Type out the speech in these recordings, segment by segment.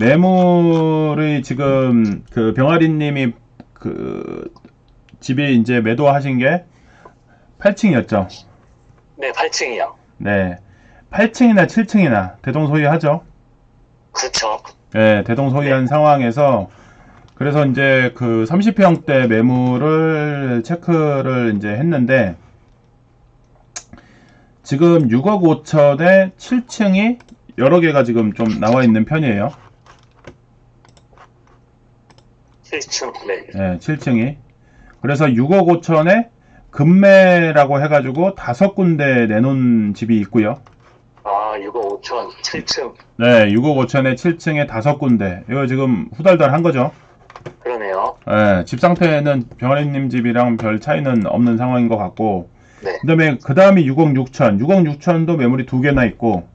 매물이 지금 그 병아리님이 그 집에 이제 매도하신 게 8층이었죠. 네, 8층이요. 네. 8층이나 7층이나 대동소이하죠. 그렇죠. 네, 대동소이한 상황에서 그래서 이제 그 30평대 매물을 체크를 이제 했는데 지금 6억 5천에 7층이 여러 개가 지금 좀 나와 있는 편이에요. 7층. 네. 네, 7층이. 그래서 6억 5천에 금매라고 해가지고 다섯 군데 내놓은 집이 있고요. 아, 6억 5천, 7층. 네, 6억 5천에 7층에 다섯 군데. 이거 지금 후달달 한 거죠. 그러네요. 예, 집 상태는 병아리님 집이랑 별 차이는 없는 상황인 것 같고, 네. 그 다음에, 그 다음에 6억 6천. 6억 6천도 매물이 두 개나 있고,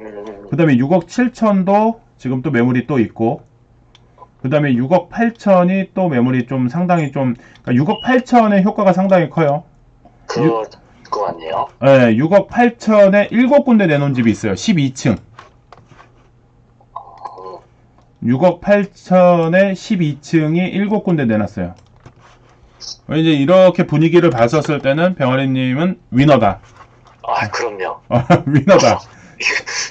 음, 그 다음에 6억 7천도 지금 또 매물이 또 있고, 그 다음에 6억 8천이 또 매물이 좀 상당히 좀, 그러니까 6억 8천의 효과가 상당히 커요. 그거, 그거 같네요. 예, 6억 8천에 7군데 내놓은 집이 있어요. 12층. 어, 6억 8천에 12층이 7군데 내놨어요. 이제 이렇게 분위기를 봤었을 때는 병아리님은 위너다. 아, 그럼요. 위너다.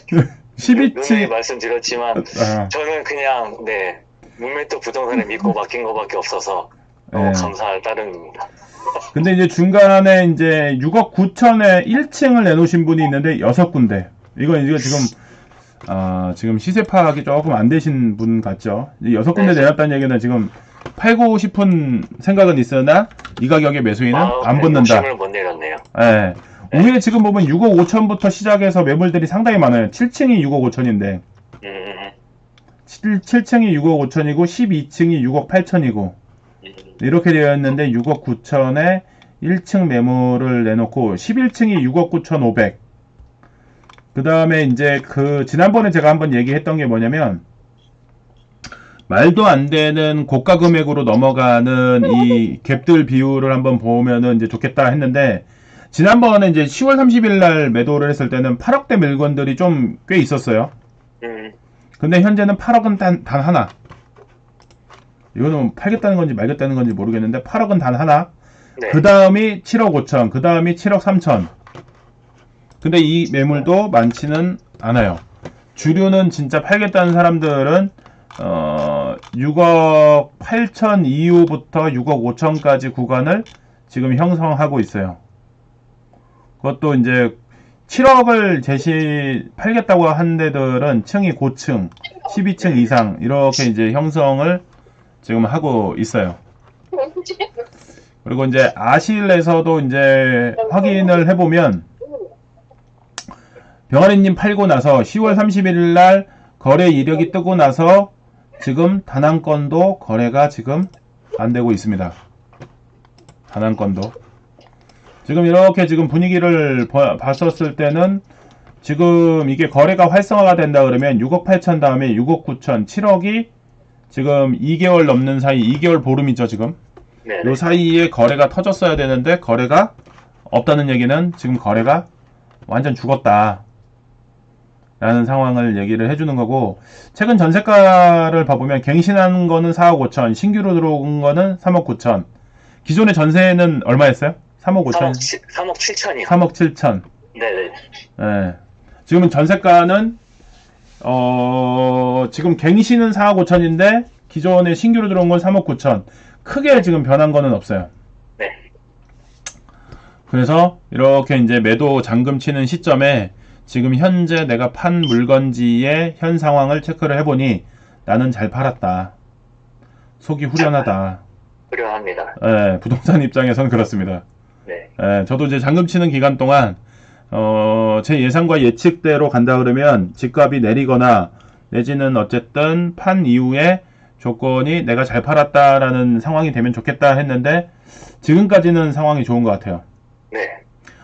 분명히 12층. 말씀드렸지만, 아, 저는 그냥, 네, 문매도 부동산에 믿고 맡긴 거밖에 없어서, 너무 네. 감사할 따름입니다. 근데 이제 중간에 이제 6억 9천에 1층을 내놓으신 분이 있는데 6군데. 이거 이거 지금 아, 지금 시세 파악이 조금 안 되신 분 같죠? 6군데 네. 내놨다는 얘기는 지금 팔고 싶은 생각은 있으나 이 가격에 매수인은 아, 안 네, 붙는다. 욕심을 못 내렸네요. 예. 오히려 지금 보면 6억 5천부터 시작해서 매물들이 상당히 많아요. 7층이 6억 5천인데, 음, 7, 7층이 6억 5천이고, 12층이 6억 8천이고, 음, 이렇게 되어 있는데 6억 9천에 1층 매물을 내놓고, 11층이 6억 9천 5백. 그 다음에 이제 그, 지난번에 제가 한번 얘기했던 게 뭐냐면, 말도 안 되는 고가 금액으로 넘어가는 이 갭들 비율을 한번 보면은 이제 좋겠다 했는데, 지난번에 이제 10월 30일 날 매도를 했을 때는 8억대 물건들이 좀 꽤 있었어요. 음, 근데 현재는 8억은 단, 단 하나. 이거는 팔겠다는 건지 말겠다는 건지 모르겠는데 8억은 단 하나. 네. 그 다음이 7억 5천. 그 다음이 7억 3천. 근데 이 매물도 많지는 않아요. 주류는 진짜 팔겠다는 사람들은 어 6억 8천 이후부터 6억 5천까지 구간을 지금 형성하고 있어요. 그것도 이제 7억을 제시 팔겠다고 한 데들은 층이 고층, 12층 이상 이렇게 이제 형성을 지금 하고 있어요. 그리고 이제 아실에서도 이제 확인을 해보면 병아리님 팔고 나서 10월 31일 날 거래 이력이 뜨고 나서 지금 단한 건도 거래가 지금 안 되고 있습니다. 단한 건도. 지금 이렇게 지금 분위기를 봐- 봤었을 때는 지금 이게 거래가 활성화가 된다 그러면 6억 8천 다음에 6억 9천, 7억이 지금 2개월 넘는 사이, 2개월 보름이죠 지금. 네. 요 사이에 거래가 터졌어야 되는데 거래가 없다는 얘기는 지금 거래가 완전 죽었다. 라는 상황을 얘기를 해주는 거고 최근 전세가를 봐보면 갱신한 거는 4억 5천 신규로 들어온 거는 3억 9천 기존의 전세는 얼마였어요? 3억 5천 3억, 7, 3억 7천이요. 3억 7천 네네. 예. 지금은 전세가는 어 지금 갱신은 4억 5천인데 기존에 신규로 들어온 건 3억 9천 크게 지금 변한 거는 없어요 네. 그래서 이렇게 이제 매도 잠금 치는 시점에 지금 현재 내가 판 물건지의 현 상황을 체크를 해보니 나는 잘 팔았다. 속이 후련하다. 후련합니다. 예, 부동산 입장에선 그렇습니다. 네. 예, 저도 이제 잔금 치는 기간 동안 어, 제 예상과 예측대로 간다 그러면 집값이 내리거나 내지는 어쨌든 판 이후에 조건이 내가 잘 팔았다라는 상황이 되면 좋겠다 했는데 지금까지는 상황이 좋은 것 같아요. 네.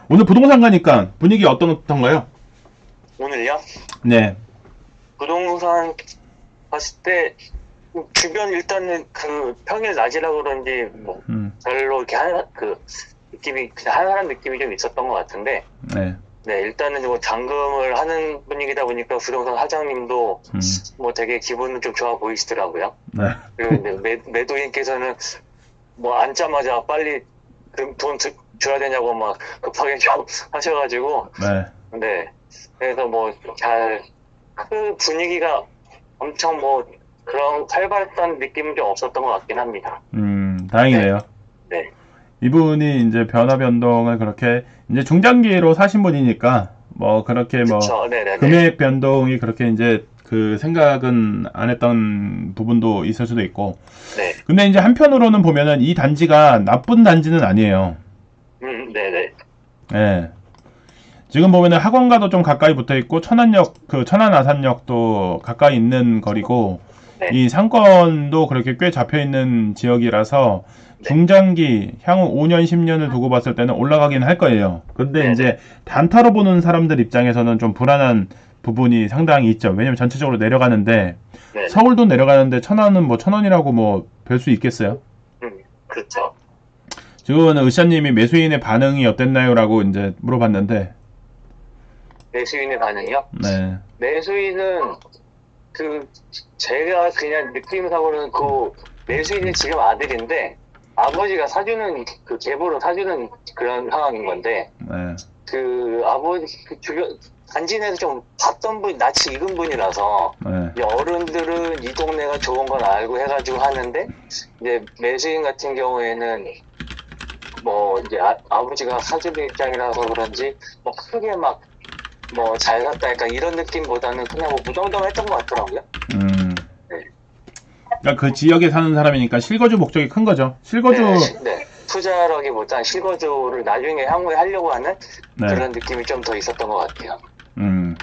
오늘 부동산 가니까 분위기 어떻던가요? 오늘요? 네. 부동산 봤을 때 주변 일단은 그 평일 낮이라 그런지 뭐 음, 별로 이렇게 한, 그 느낌이 그냥 한산한 느낌이 좀 있었던 것 같은데 네. 네, 일단은 뭐 잔금을 하는 분위기다 보니까 부동산 사장님도 음, 뭐 되게 기분은 좀 좋아 보이시더라고요. 네. 그리고 이제 매, 매도인께서는 뭐 앉자마자 빨리 그돈 드- 줘야 되냐고 막 급하게 좀 하셔가지고 네. 네 그래서 뭐 잘 그 분위기가 엄청 뭐 그런 활발했던 느낌은 좀 없었던 것 같긴 합니다. 음, 다행이네요. 네. 이분이 이제 변화 변동을 그렇게 이제 중장기로 사신 분이니까 뭐 그렇게 뭐. 금액 변동이 그렇게 이제 그 생각은 안 했던 부분도 있을 수도 있고. 네. 근데 이제 한편으로는 보면은 이 단지가 나쁜 단지는 아니에요. 음, 네네. 예. 지금 보면은 학원과도 좀 가까이 붙어 있고 천안역 그 천안 아산역도 가까이 있는 거리고 네. 이 상권도 그렇게 꽤 잡혀 있는 지역이라서 네. 중장기 향후 5년 10년을 두고 봤을 때는 올라가긴 할 거예요. 근데 네. 이제 단타로 보는 사람들 입장에서는 좀 불안한 부분이 상당히 있죠. 왜냐면 전체적으로 내려가는데 네. 서울도 내려가는데 천안은 뭐 천원이라고 뭐 별 수 있겠어요? 음, 그렇죠. 지금은 의사님이 매수인의 반응이 어땠나요?라고 이제 물어봤는데, 매수인의 반응이요? 네, 매수인은 그 제가 그냥 느낌상으로는 그 매수인이 지금 아들인데 아버지가 사주는 그 계보로 사주는 그런 상황인 건데 네, 그 아버지 그 주변 단지 내에서 좀 봤던 분 낯이 익은 분이라서 네, 이제 어른들은 이 동네가 좋은 건 알고 해가지고 하는데 이제 매수인 같은 경우에는 뭐 이제 아, 버지가 사주는 입장이라서 그런지 뭐 크게 막 뭐 잘 샀다 약간 이런 느낌보다는 그냥 뭐 무덤덤했던 것 같더라고요. 음. 네. 그러니까 그 지역에 사는 사람이니까 실거주 목적이 큰 거죠. 실거주, 네, 시- 네. 투자라기보단 실거주를 나중에 향후에 하려고 하는 네, 그런 느낌이 좀 더 있었던 것 같아요. 음.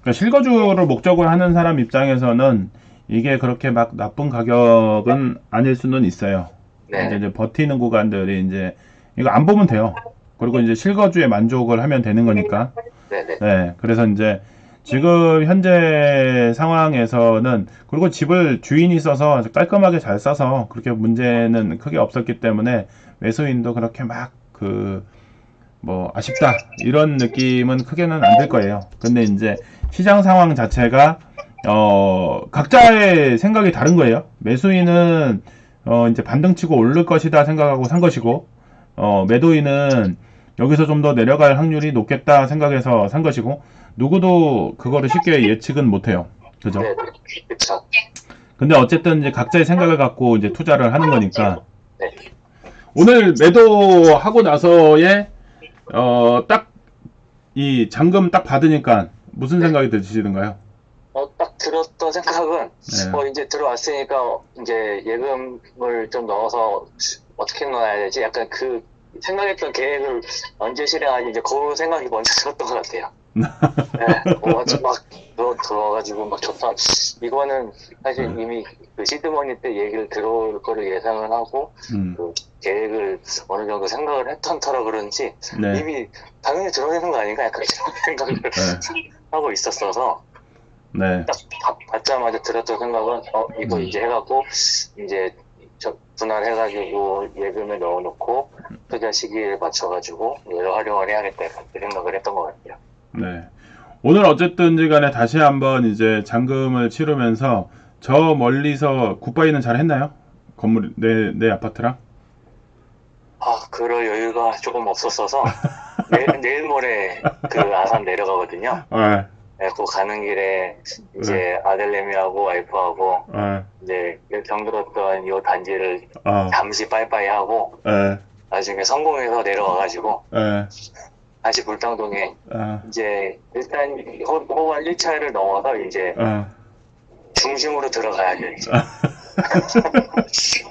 그러니까 실거주를 목적으로 하는 사람 입장에서는 이게 그렇게 막 나쁜 가격은 아닐 수는 있어요. 네, 이제, 이제 버티는 구간들이 이제 이거 안 보면 돼요. 그리고 이제 실거주에 만족을 하면 되는 거니까. 네, 네, 네, 그래서 이제 지금 현재 상황에서는 그리고 집을 주인이 있어서 깔끔하게 잘 싸서 그렇게 문제는 크게 없었기 때문에 매수인도 그렇게 막 그 뭐 아쉽다 이런 느낌은 크게는 안 들 거예요. 근데 이제 시장 상황 자체가 어 각자의 생각이 다른 거예요. 매수인은 어 이제 반등치고 오를 것이다 생각하고 산 것이고 어 매도인은 여기서 좀 더 내려갈 확률이 높겠다 생각해서 산 것이고 누구도 그거를 쉽게 예측은 못해요. 그죠? 네, 네, 그렇죠. 근데 어쨌든 이제 각자의 생각을 갖고 이제 투자를 하는 거니까 네. 오늘 매도하고 나서의 어딱 이 잔금 딱 받으니까 무슨 생각이 드시던가요? 어, 딱 들었던 생각은 네. 뭐 이제 들어왔으니까 이제 예금을 좀 넣어서 어떻게 넣어야 되지? 약간 그 생각했던 계획을 언제 실행하지? 이제 그 생각이 먼저 들었던 것 같아요. 네, 어, 막 들어, 들어가지고 막 좋다. 이거는 사실 네. 이미 그 시드머니 때 얘기를 들어올 거를 예상을 하고 음, 그 계획을 어느 정도 생각을 했던 터라 그런지 네. 이미 당연히 들어내는 거 아닌가? 약간 이런 생각을 네. 하고 있었어서 네. 딱 받- 받자마자 들었던 생각은 어 이거 음. 이제 해갖고 이제 저 분할해가지고 예금에 넣어놓고 투자 시기에 맞춰가지고 활용을 해야겠다 그 생각을 했던 것 같아요. 네. 오늘 어쨌든지 간에 다시 한번 이제 잔금을 치르면서 저 멀리서 굿바이는 잘 했나요? 건물 내 내 아파트랑? 아 그럴 여유가 조금 없었어서 내일, 내일 모레 그 아산 내려가거든요. 아, 네, 그 가는 길에 이제 아들내미하고 와이프하고 아, 이제 병들었던 이 단지를 아, 잠시 빠이빠이 하고 에, 나중에 성공해서 내려와가지고 에, 다시 불당동에 아, 이제 일단 호- 호반 1차를 넘어서 이제 아, 중심으로 들어가야죠. 이제.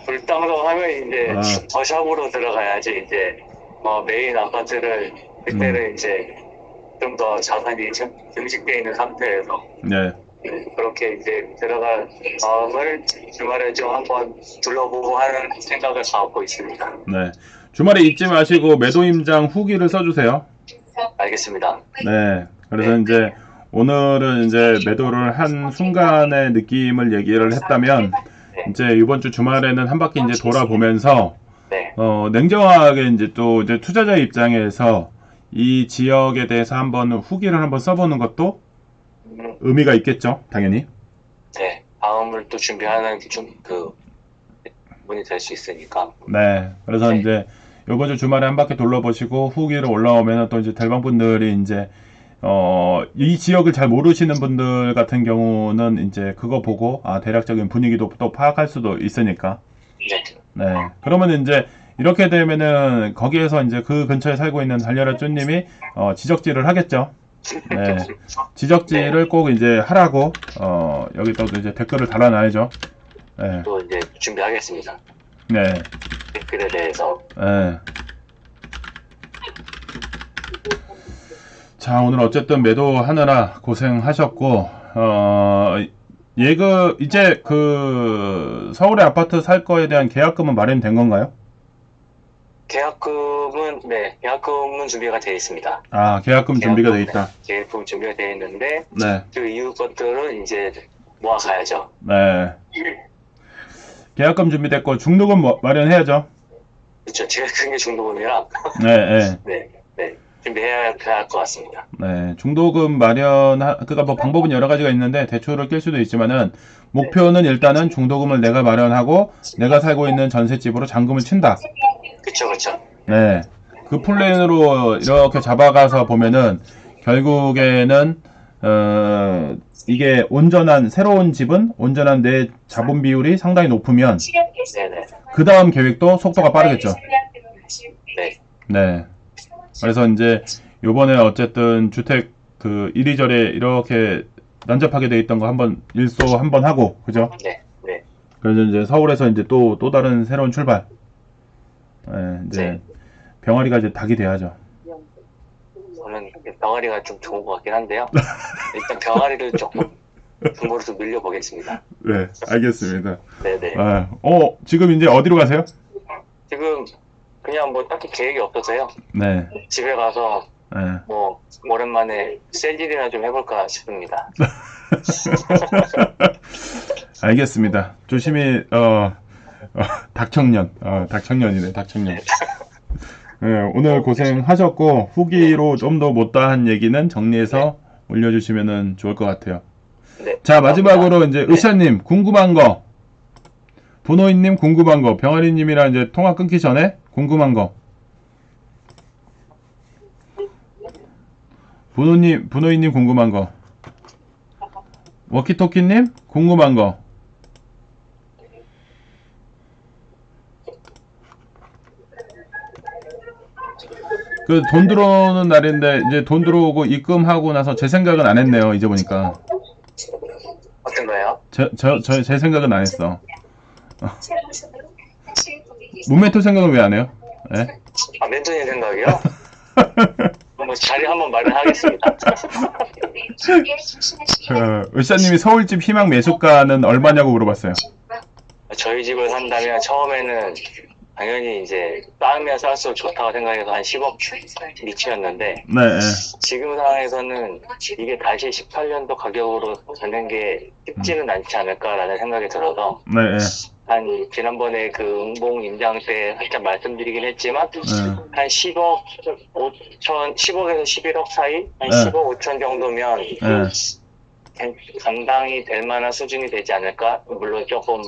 불당동 하면 이제 아. 더샵으로 들어가야지 이제 어, 메인 아파트를 그때는 이제 좀 더 자산이 증- 증식돼 있는 상태에서 네, 그렇게 이제 들어갈 마음을 주말에 좀 한번 둘러보고 하는 생각을 갖고 있습니다. 네. 주말에 잊지 마시고 매도 임장 후기를 써주세요. 알겠습니다. 네. 그래서 이제 오늘은 이제 매도를 한 순간의 느낌을 얘기를 했다면 이제 이번 주 주말에는 한 바퀴 이제 돌아보면서 네, 어, 냉정하게 이제 또 이제 투자자 입장에서 이 지역에 대해서 한번 후기를 한번 써보는 것도 음, 의미가 있겠죠, 당연히. 네. 다음을 또 준비하는 좀그 분이 될 수 있으니까. 네. 그래서 네. 이제 요번 주 주말에 한 바퀴 둘러보시고 후기를 올라오면 또 이제 대방 분들이 이제 어, 이 지역을 잘 모르시는 분들 같은 경우는 이제 그거 보고 아, 대략적인 분위기도 또 파악할 수도 있으니까. 네. 네. 그러면 이제 이렇게 되면은 거기에서 이제 그 근처에 살고 있는 달려라 쭈님이 어, 지적질을 하겠죠. 네. 지적질을 꼭 이제 하라고 어, 여기다 이제 댓글을 달아놔야죠. 네. 또 이제 준비하겠습니다. 네. 댓글에 대해서. 네. 자, 오늘 어쨌든 매도 하느라 고생하셨고, 어, 예그, 이제 그, 서울의 아파트 살 거에 대한 계약금은 마련된 건가요? 계약금은 네, 계약금은 준비가 되어 있습니다. 아, 계약금 준비가 돼 있다. 계약금 준비가 되어 있는데 네, 그 이후 것들은 이제 모아가야죠. 네. 계약금 준비됐고, 중도금 뭐- 마련해야죠. 그렇죠. 제가 큰게 중도금이라 네, 네. 네, 네 준비해야 할 것 같습니다. 네, 중도금 마련, 그니까 뭐 방법은 여러 가지가 있는데 대출을 낄 수도 있지만은 목표는 일단은 중도금을 내가 마련하고 내가 살고 있는 전셋집으로 잔금을 친다. 그렇죠, 그렇죠. 네, 그 플랜으로 이렇게 잡아가서 보면은 결국에는 어, 이게 온전한 새로운 집은 온전한 내 자본 비율이 상당히 높으면. 그 다음 계획도 속도가 빠르겠죠. 네, 네. 그래서 이제 요번에 어쨌든 주택 그 이리저리 이렇게 난잡하게 돼 있던 거 한번 일소 한번 하고 그죠? 네, 네. 그래서 이제 서울에서 이제 또또 다른 새로운 출발. 네, 이제 네. 병아리가 이제 닭이 돼야죠. 저는 병아리가 좀 좋은 것 같긴 한데요. 일단 병아리를 조금 중고로 좀 밀려보겠습니다. 네, 알겠습니다. 네네. 아, 어, 지금 이제 어디로 가세요? 지금 그냥 뭐 딱히 계획이 없어서요. 네, 집에 가서 네. 뭐 오랜만에 셀일이나 좀 해볼까 싶습니다. 알겠습니다. 조심히 어, 어 닭청년, 어, 닭청년이네, 닭청년. 네, 오늘 고생하셨고 후기로 좀 더 못다한 얘기는 정리해서 올려주시면 좋을 것 같아요. 네. 자 마지막으로 이제 네. 의사님 궁금한 거, 분호인님 궁금한 거, 병아리님이랑 이제 통화 끊기 전에 궁금한 거. 분호님, 분호인님 궁금한 거. 워키토키님 궁금한 거. 그 돈 들어오는 날인데 이제 돈 들어오고 입금하고 나서 제 생각은 안 했네요. 이제 보니까 어떤 거예요? 제, 저, 저, 제 생각은 안 했어. 문메토 생각은 왜 안 해요? 예? 아, 멘토님 생각이요? 뭐 자리 한번 마련하겠습니다. 그, 의사님이 서울집 희망 매수가는 얼마냐고 물어봤어요. 저희 집을 산다면 처음에는 당연히 이제 쌓으면 쌓을수록 좋다고 생각해서 한 10억 미치였는데 네, 예. 지금 상황에서는 이게 다시 18년도 가격으로 가는 게 쉽지는 않지 않을까라는 생각이 들어서 네, 예. 한 지난번에 그 응봉 임장 때 살짝 말씀드리긴 했지만 네. 한 10억 5천 10억에서 11억 사이 한 네. 15억 5천 정도면 예. 감- 감당이 될 만한 수준이 되지 않을까 물론 조금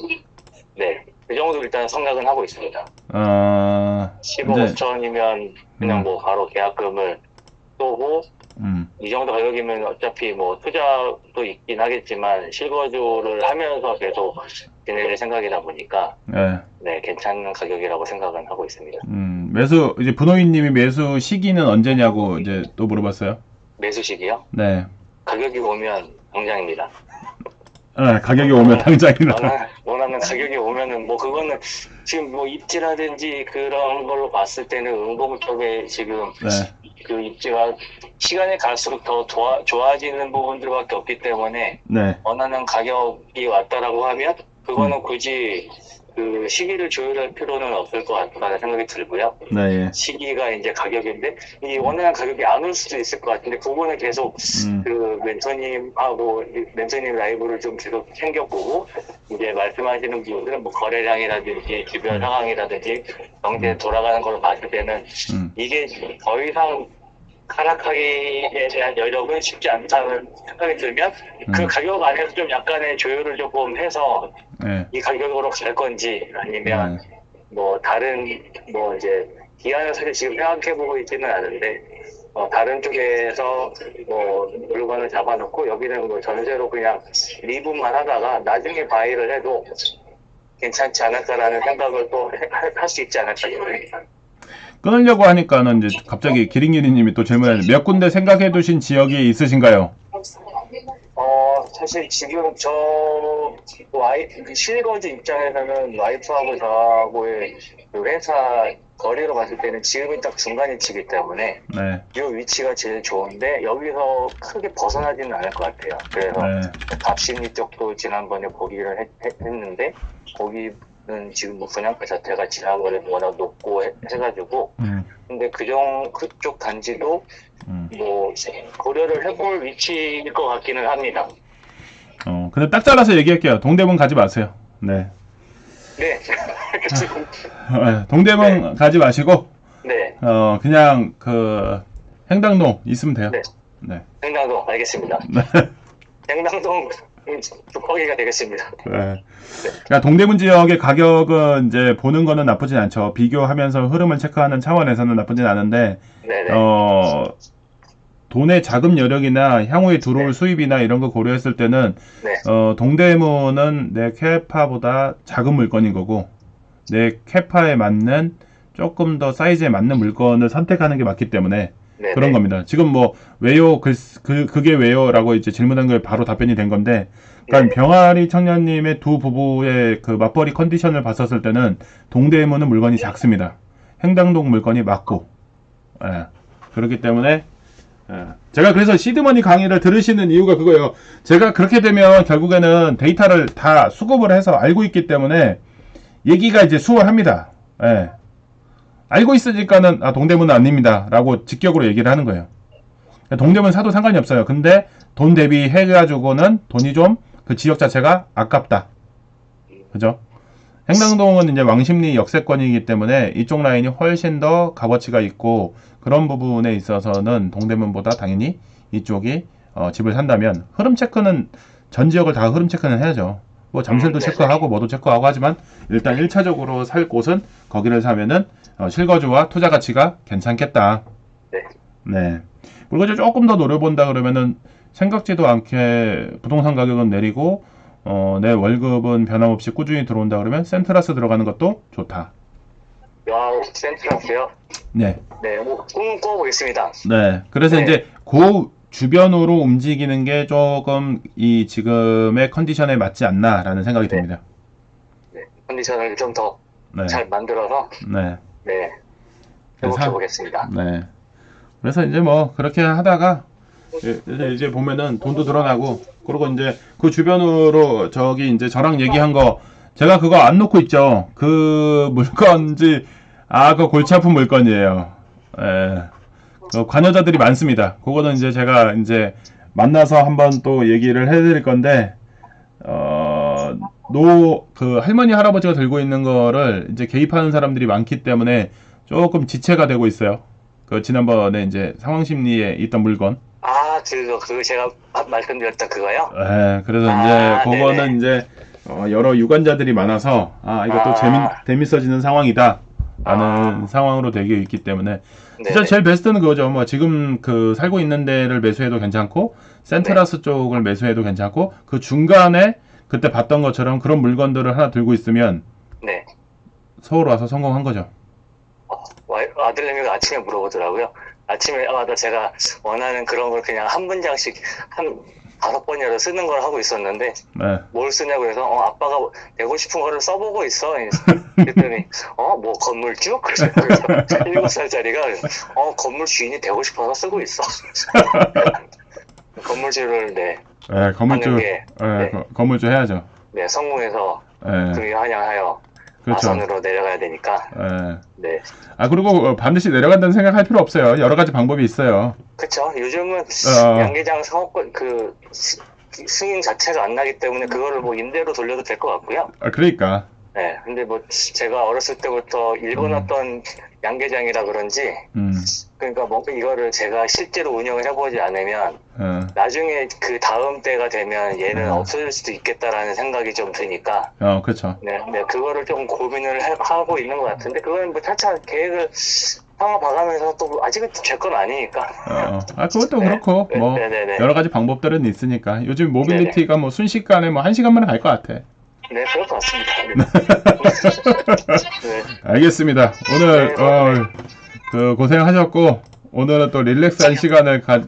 네 그 정도 일단 생각은 하고 있습니다 어, 15억 네. 5천이면 그냥 음. 뭐 바로 계약금을 쏘고 음, 이 정도 가격이면 어차피 뭐 투자도 있긴 하겠지만 실거주를 하면서 계속 지낼 생각이다 보니까 예. 네 괜찮은 가격이라고 생각은 하고 있습니다 음, 매수, 이제 분호인님이 매수 시기는 언제냐고 이제 또 물어봤어요. 매수 시기요 네. 가격이 오면 당장입니다 아, 가격이 오면 당장이나. 원하는, 원하는 가격이 오면은 뭐 그거는 지금 뭐 입지라든지 그런 걸로 봤을 때는 응봉 쪽에 지금 네, 그 입지가 시간이 갈수록 더 좋아, 좋아지는 부분들밖에 없기 때문에 네, 원하는 가격이 왔다라고 하면 그거는 음. 굳이 그 시기를 조율할 필요는 없을 것 같다는 생각이 들고요. 네, 예. 시기가 이제 가격인데 이 원하는 가격이 안 올 수도 있을 것 같은데 그거는 계속 음, 그 멘토님하고 이 멘토님 라이브를 좀 계속 챙겨보고 이제 말씀하시는 부분들은 뭐 거래량이라든지 주변 음. 상황이라든지 경제 돌아가는 걸로 봤을 때는 음, 이게 더 이상 가락하기에 대한 여력은 쉽지 않다는 생각이 들면 그 음. 가격 안에서 좀 약간의 조율을 조금 해서 네. 이 가격으로 갈 건지 아니면 네. 뭐 다른 뭐 이제 기한을 사실 지금 생각해보고 있지는 않은데 어, 다른 쪽에서 뭐 물건을 잡아놓고 여기는 뭐 전세로 그냥 리분만 하다가 나중에 바이를 해도 괜찮지 않을까라는 생각을 또 할 수 있지 않을까 싶습니다. 끊으려고 하니까는 이제 갑자기 기린기린님이 또 질문하는데 몇 군데 생각해 두신 지역이 있으신가요? 어, 사실 지금 저 와이 그 실거주 입장에서는 와이프하고 저하고의 그 회사 거리로 봤을 때는 지금이 딱 중간 위치이기 때문에 네. 이 위치가 제일 좋은데 여기서 크게 벗어나지는 않을 것 같아요. 그래서 네. 갑심리 쪽도 지난번에 보기를 했, 는데 거기 는 지금 뭐 분양가 자체가 지난번에 워낙 높고 해, 가지고 음, 근데 그정 그쪽 단지도 음. 뭐 고려를 해볼 위치일 것 같기는 합니다. 어, 근데 딱 잘라서 얘기할게요. 동대문 가지 마세요. 네. 네, 지금 네, 동대문 가지 마시고, 네, 어, 그냥 그 행당동 있으면 돼요. 네. 네. 행당동 알겠습니다. 네. 행당동 북거기가 되겠습니다. 네. 그러니까 동대문 지역의 가격은 이제 보는 거는 나쁘진 않죠. 비교하면서 흐름을 체크하는 차원에서는 나쁘진 않은데, 네네. 어, 돈의 자금 여력이나 향후에 들어올 네. 수입이나 이런 거 고려했을 때는, 네, 어, 동대문은 내 캐파보다 작은 물건인 거고, 내 캐파에 맞는 조금 더 사이즈에 맞는 물건을 선택하는 게 맞기 때문에 네, 그런 네. 겁니다. 지금 뭐 왜요? 그, 그 그게 왜요?라고 이제 질문한 거에 바로 답변이 된 건데, 그러니까 네. 병아리 청년님의 두 부부의 그 맞벌이 컨디션을 봤었을 때는 동대문은 물건이 작습니다. 행당동 물건이 맞고, 예. 그렇기 때문에 예. 제가 그래서 시드머니 강의를 들으시는 이유가 그거예요. 제가 그렇게 되면 결국에는 데이터를 다 수급을 해서 알고 있기 때문에 얘기가 이제 수월합니다. 예. 알고 있으니까는 아 동대문은 아닙니다 라고 직격으로 얘기를 하는 거예요. 동대문 사도 상관이 없어요. 근데 돈 대비 해가지고는 돈이 좀 그 지역 자체가 아깝다. 그죠? 행당동은 이제 왕십리 역세권이기 때문에 이쪽 라인이 훨씬 더 값어치가 있고 그런 부분에 있어서는 동대문보다 당연히 이쪽이 어, 집을 산다면 흐름 체크는 전 지역을 다 흐름 체크는 해야죠. 뭐 잠실도 음, 네. 체크하고 뭐도 체크하고 하지만 일단 1차적으로 살 곳은 거기를 사면은 어, 실거주와 투자 가치가 괜찮겠다. 네. 네. 그리고 이제 조금 더 노려본다 그러면은 생각지도 않게 부동산 가격은 내리고 어, 내 월급은 변함없이 꾸준히 들어온다 그러면 센트라스 들어가는 것도 좋다. 와우, 센트라스요? 네. 네, 뭐 꿈 꿔보겠습니다. 네. 그래서 네. 이제 그 주변으로 움직이는 게 조금 이 지금의 컨디션에 맞지 않나라는 생각이 네. 듭니다. 컨디션을 좀 더잘 네. 만들어서 네. 네 해보게 보겠습니다. 네. 그래서 이제 뭐 그렇게 하다가 예, 이제, 이제 보면은 돈도 드러나고 그리고 이제 그 주변으로 저기 이제 저랑 얘기한 거 제가 그거 안 놓고 있죠. 그 물건지 아 그 골치 아픈 물건이에요. 예. 그 관여자들이 많습니다. 그거는 이제 제가 이제 만나서 한번 또 얘기를 해드릴 건데 어, 노, 그 할머니 할아버지가 들고 있는 거를 이제 개입하는 사람들이 많기 때문에 조금 지체가 되고 있어요. 그 지난번에 이제 상황 심리에 있던 물건. 아, 그거 그거 제가 아- 말씀드렸던 그거요? 예, 그래서 아, 이제 그거는 네네. 이제 어, 여러 유관자들이 많아서 아 이것도 아. 재밌 재밌어지는 상황이다. 라는 아. 상황으로 되어 있기 때문에 네. 진짜 제일 베스트는 그거죠. 뭐 지금 그 살고 있는 데를 매수해도 괜찮고 센트라스 네. 쪽을 매수해도 괜찮고 그 중간에 그때 봤던 것처럼 그런 물건들을 하나 들고 있으면 네. 서울 와서 성공한 거죠. 와- 아들내미가 그 아침에 물어보더라고요. 아침에 아, 나 제가 원하는 그런 걸 그냥 한 문장씩 한 다섯 번이라도 쓰는 걸 하고 있었는데 네. 뭘 쓰냐고 해서 어, 아빠가 내고 싶은 거를 써보고 있어. 그랬더니 어 뭐 건물주? 그래서 일곱 살짜리가 어 건물 주인이 되고 싶어서 쓰고 있어. 건물주를 네, 네, 건물주, 게, 네, 네. 거- 건물주 해야죠. 네 성공해서 네, 등한양하여 그렇죠. 마산으로 내려가야 되니까 네. 네 아 그리고 어, 반드시 내려간다는 생각할 필요 없어요. 여러 가지 방법이 있어요. 그쵸 요즘은 어. 양계장 상업권 그 스- 승인 자체가 안 나기 때문에 그거를 뭐 임대로 돌려도 될 것 같고요. 아, 그러니까. 네, 근데 뭐 제가 어렸을 때부터 읽어놨던 양계장이라 그런지 음, 그러니까 뭔가 이거를 제가 실제로 운영을 해보지 않으면 어, 나중에 그 다음 때가 되면 얘는 음. 없어질 수도 있겠다라는 생각이 좀 드니까 어, 그렇죠. 네, 네, 그거를 좀 고민을 해- 하고 있는 것 같은데 그거는 뭐 차차 계획을 상황 봐가면서 또 아직은 제 건 아니니까 어, 아, 그것도 네. 그렇고, 뭐, 네, 네, 네. 여러 가지 방법들은 있으니까. 요즘 모빌리티가 뭐 순식간에 뭐 한 시간 만에 갈 것 같아. 네 그럴 것 같습니다 네. 알겠습니다. 오늘, 네, 어, 그, 고생하셨고, 오늘은 또 릴렉스한 시간을 가,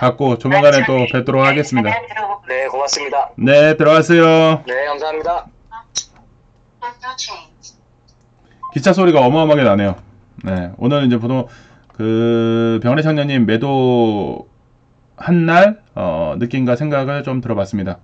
갖고 조만간에 또 뵙도록 하겠습니다. 네 고맙습니다 네, 들어가세요. 네 감사합니다 기차 소리가 어마어마하게 나네요. 네, 오늘은 이제 보통 그 병원의 청년님 매도 한 날 어, 느낌과 생각을 좀 들어봤습니다.